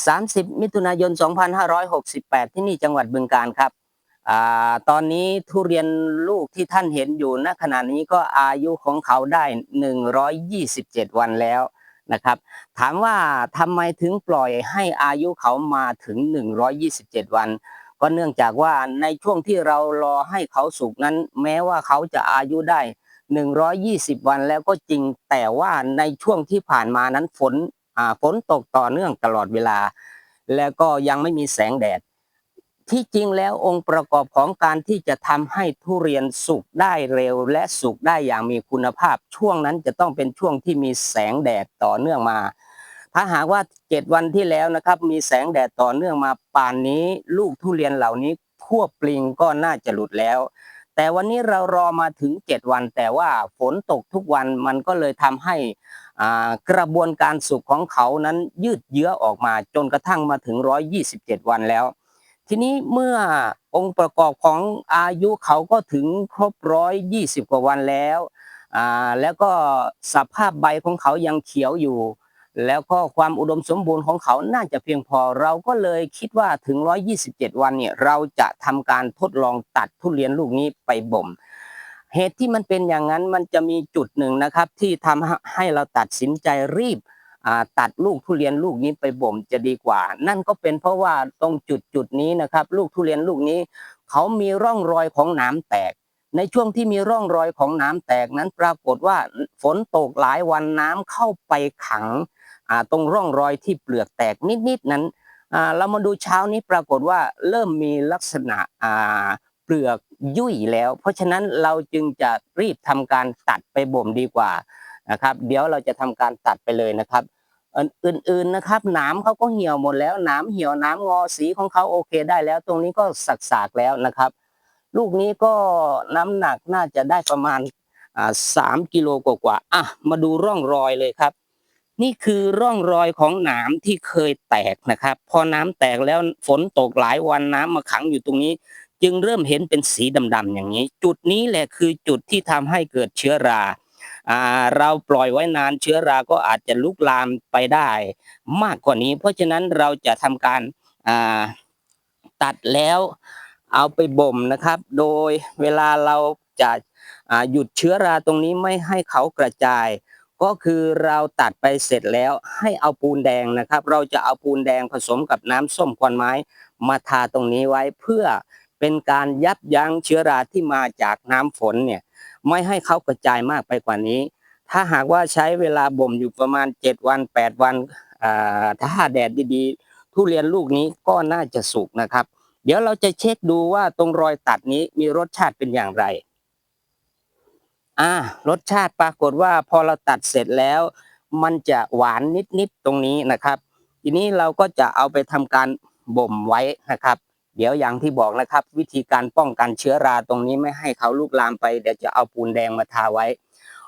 30 มิถุนายน 2568 ที่นี่จังหวัดบึงกาฬครับอตอนนี้ทุเรียนลูกที่ท่านเห็นอยู่ณขณะนี้ก็อายุของเขาได้ 127 วันแล้วนะครับ ถามว่าทำไมถึงปล่อยให้อายุเขามาถึง 127 วัน ก็เนื่องจากว่าในช่วงที่เรารอให้เขาสุกนั้น แม้ว่าเขาจะอายุได้ 120 วันแล้วก็จริงแต่ว่าในช่วงที่ผ่านมานั้นฝน ฝนตกต่อเนื่องตลอดเวลา แล้วก็ยังไม่มีแสงแดด ที่จริงแล้วองค์ประกอบของการที่จะทำให้ทุเรียนสุกได้เร็ว และสุกได้อย่างมีคุณภาพ ช่วงนั้นจะต้องเป็นช่วงที่มีแสงแดดต่อเนื่องมา ถ้าหากว่า7วันที่แล้วนะครับ มีแสงแดดต่อเนื่องมาป่านนี้ ลูกทุเรียนเหล่านี้ขั้วปลิงก็น่าจะหลุดแล้วแต่วันนี้เรารอมาถึง 7 วัน แต่ว่าฝนตกทุกวันมันก็เลยทำให้ กระบวนการสุกของเขานั้นยืดเยื้อออกมาจนกระทั่งมาถึง 127 วันแล้ว ทีนี้เมื่อองค์ประกอบของอายุเขาก็ถึงครบร้อยยี่สิบกว่าวันแล้วแล้วก็สภาพใบของเขายังเขียวอยู่ แล้วก็ความอุดมสมบูรณ์ของเขาน่าจะเพียงพอ เราก็เลยคิดว่าถึง 127 วันเนี่ยเราจะทำการทดลองตัดทุเรียนลูกนี้ไปบ่ม เหตุที่มันเป็นอย่างนั้นมันจะมีจุดหนึ่งนะครับ ที่ทำให้เราตัดสินใจรีบตัดลูกทุเรียนลูกนี้ไปบ่มจะดีกว่า นั่นก็เป็นเพราะว่าตรงจุดจุดนี้นะครับ ลูกทุเรียนลูกนี้ เขามีร่องรอยของหนาแตก ในช่วงที่มีร่องรอยของน้ำแตกนั้นปรากฏว่าฝนตกหลายวันน้ำเข้าไปขังตรงร่องรอยที่เปลือกแตกนิดๆนั้นเรามาดูเช้านี้ปรากฏว่าเริ่มมีลักษณะ ลือกยุ่ยแล้ว เพราะฉะนั้นเราจึงจะรีบทำการตัดไปบ่มดีกว่านะครับ เดี๋ยวเราจะทำการตัดไปเลยนะครับอื่นๆนะครับหนามเขาก็เหี่ยวหมดแล้วหนามเหี่ยวหนามงอสีของเขาโอเคได้แล้ว ตรงนี้ก็สักๆแล้วนะครับ ลูกนี้ก็น้ำหนักน่าจะได้ประมาณสามกิโลกว่าๆอะมาดูร่องรอยเลยครับ นี่คือร่องรอยของหนามที่เคยแตกนะครับ พอน้ำแตกแล้วฝนตกหลายวันน้ำมาขังอยู่ตรงนี้ จึงเริ่มเห็นเป็นสีดำๆอย่างนี้ จุดนี้แหละคือจุดที่ทำให้เกิดเชื้อราเราปล่อยไว้นานเชื้อราก็อาจจะลุกลามไปได้ มากกว่านี้ เพราะฉะนั้นเราจะทำการตัดแล้วเอาไปบ่มนะครับ โดยเวลาเราจะาหยุดเชื้อราตรงนี้ไม่ให้เขากระจาย ก็คือเราตัดไปเสร็จแล้วให้เอาปูนแดงนะครับ เราจะเอาปูนแดงผสมกับน้ำส้มควันไม้มาทาตรงนี้ไว้เพื่อ เป็นการยับยั้งเชื้อราที่มาจากน้ำฝนเนี่ยไม่ให้เขากระจายมากไปกว่านี้ ถ้าหากว่าใช้เวลาบ่มอยู่ประมาณ 7 วัน 8 วันอ่าถ้าแดดดีๆ ทุเรียนลูกนี้ก็น่าจะสุกนะครับ เดี๋ยวเราจะเช็คดูว่าตรงรอยตัดนี้มีรสชาติเป็นอย่างไรอ่ารสชาติปรากฏว่าพอเราตัดเสร็จแล้ว มันจะหวานนิดๆตรงนี้นะครับ ทีนี้เราก็จะเอาไปทำการบ่มไว้นะครับ เดี๋ยวอย่างที่บอกนะครับ วิธีการป้องกันเชื้อราตรงนี้ไม่ให้เขาลุกลามไป เดี๋ยวจะเอาปูนแดงมาทาไว้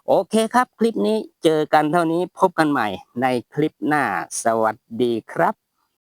โอเคครับ คลิปนี้เจอกันเท่านี้พบกันใหม่ในคลิปหน้า สวัสดีครับ